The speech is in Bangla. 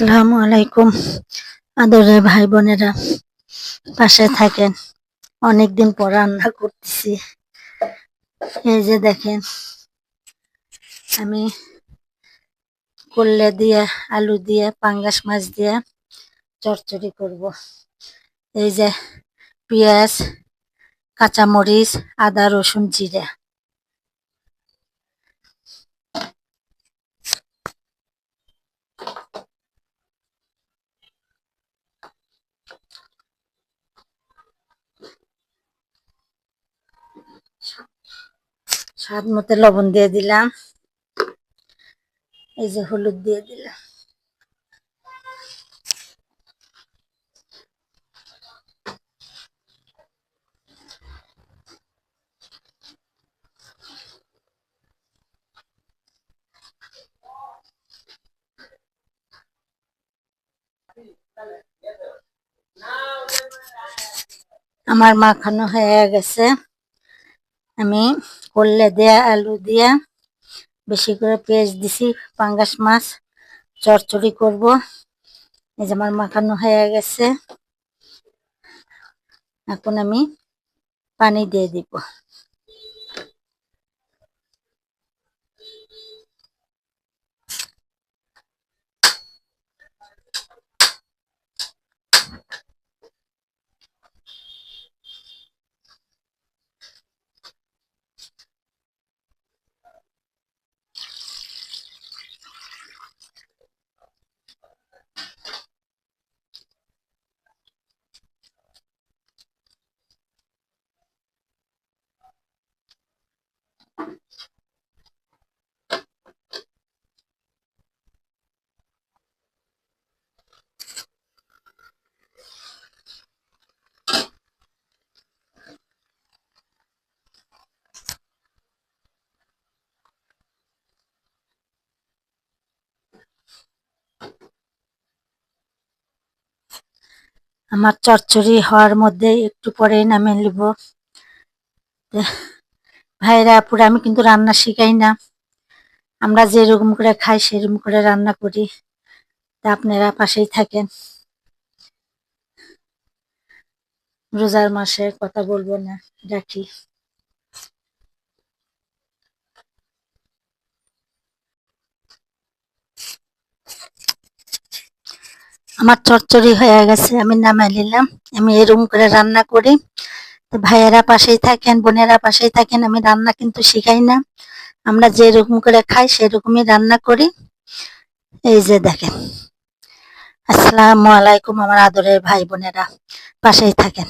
আসসালামু আলাইকুম। আদরের ভাই বোনেরা, পাশে থাকেন। অনেকদিন পর রান্না করতেছি। এই যে দেখেন, আমি করলে দিয়ে, আলু দিয়ে, পাঙ্গাস মাছ দিয়ে চচ্চড়ি করব। এই যে পেঁয়াজ, কাঁচামরিচ, আদা, রসুন, জিরা। স্বাদ মতো লবণ দিয়ে দিলাম। এই যে হলুদ দিয়ে দিলাম। আমার মাখানো হয়ে গেছে। আমি করলে দেয়া, আলু দিয়া, বেশি করে পেঁয়াজ দিছি, পাঙ্গাস মাছ, চরচড়ি করব। এই যে আমার মাখানো হয়ে গেছে। এখন আমি পানি দিয়ে দিব। আমার চচ্চড়ি হওয়ার মধ্যে একটু পরেই নামে নিব। ভাইরা পুরো আমি কিন্তু রান্না শিখাই না। আমরা যেরকম করে খাই, সেরকম করে রান্না করি। তা আপনারা পাশেই থাকেন। রোজার মাসে কথা বলব না, রাখি। আমার চচ্চড়ি হয়ে গেছে, আমি নামাই নিলাম। আমি এরকম করে রান্না করি। ভাইয়েরা পাশেই থাকেন, বোনেরা পাশেই থাকেন, আমি রান্না কিন্তু শিখাই না। আমরা যেরকম করে খাই সেরকমই রান্না করি। এই যে দেখেন। আসসালামু আলাইকুম আমার আদরের ভাই বোনেরা, পাশেই থাকেন।